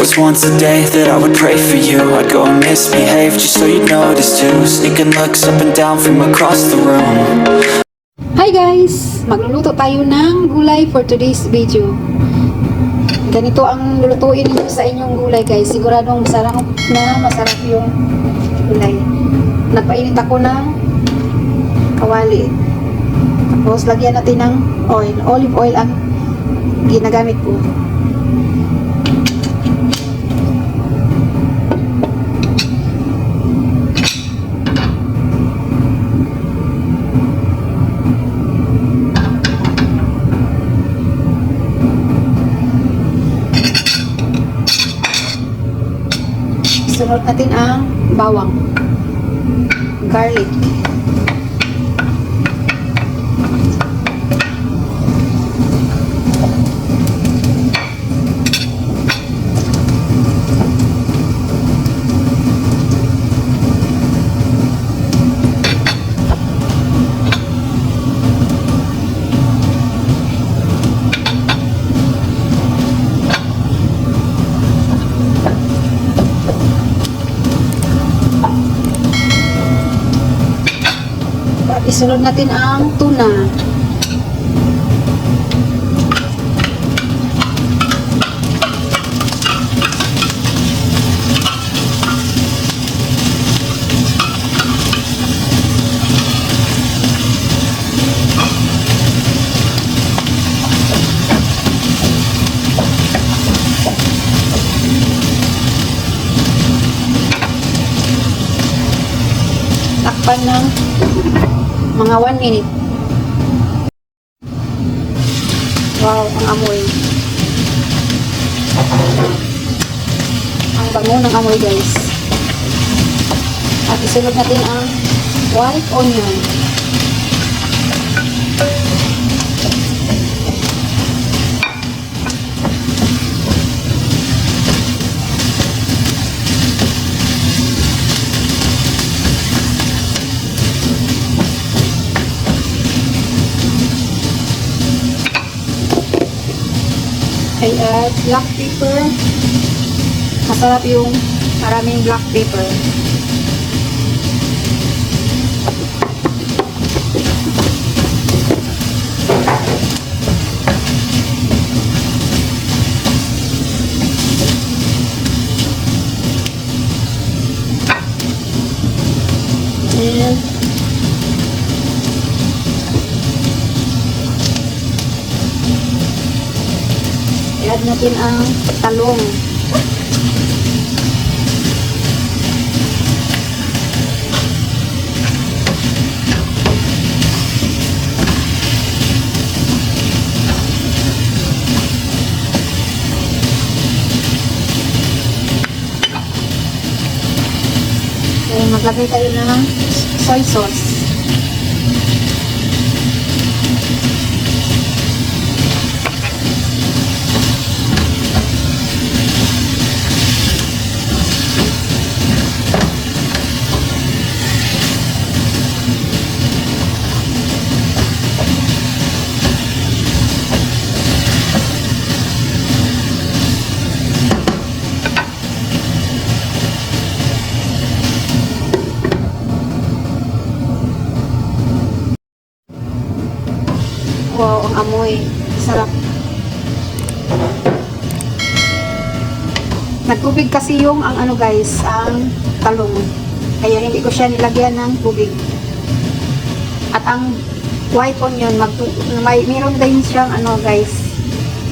was once a day that I would pray for you I'd go and misbehave just so you'd notice too Sneaking looks up and down from across the room Hi guys! Magluluto tayo ng gulay for today's video. Ganito ang lulutuin niyo sa inyong gulay guys. Siguradong masarap na masarap yung gulay. Nagpainit ako ng kawali. Tapos lagyan natin ng oil. Olive oil ang ginagamit ko. Sunod natin ang bawang. Garlic. Isunod natin ang tuna. Takpan ng mga 1 minute. Wow, ang amoy. Ang bango ng amoy guys. At isunod natin ang white onion. Ay at black pepper. Masarap yung maraming black pepper. And i-add natin ang talong. Okay, maglagay tayo ng soy sauce. Amoy. Sarap. Nagtubig kasi yung ang ano guys, ang talong. Kaya hindi ko siya nilagyan ng tubig. At ang white onion, mag, may, meron din siyang ano guys,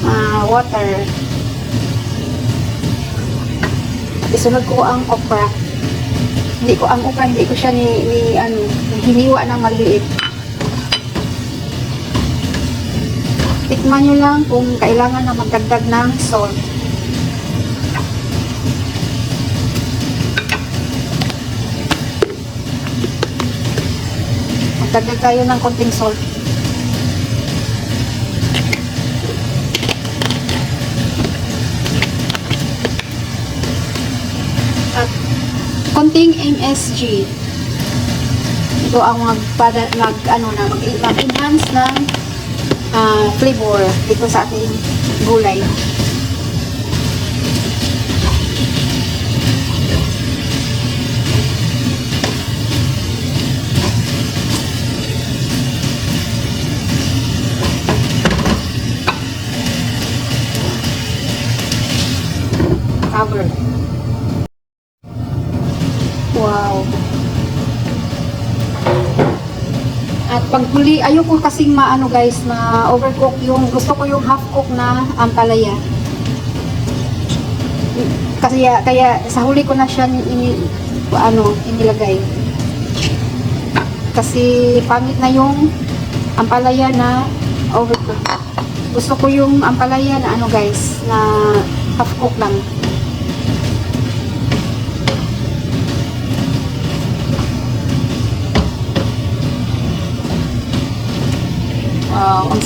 ah, water. Isunod ko ang okra. Hindi ko ang okra, hindi ko siya ni, ni ano, hiniwa ng maliit. Tikman nyo lang kung kailangan na magdagdag ng salt. Magdagdag tayo ng konting salt. At konting MSG. Ito ang magpada mag ano na mag, mag-enhance ng ah, flavor dito sa ating gulay. At pag huli, ayoko kasing maano guys, ma-overcook yung, gusto ko yung half cook na ampalaya. Kasi kaya sa huli ko na siya ni, ini, ano, inilagay. Kasi pangit na yung ampalaya na overcook. Gusto ko yung ampalaya na ano guys, na half cook lang.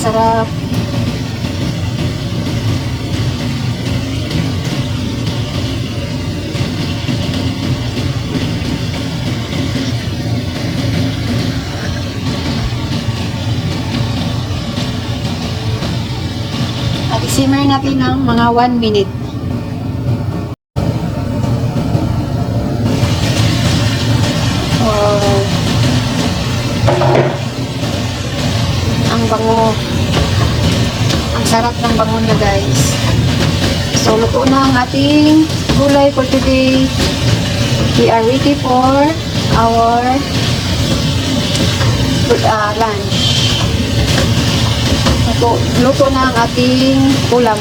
Sarap. At i-simmer natin ng mga 1 minute. Sarap ng bango niya guys. So, luto na ang ating gulay for today. We are ready for our uh, lunch. Luto, luto na ang ating ulam.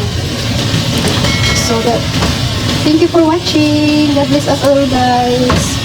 So, that, thank you for watching. God bless us all guys.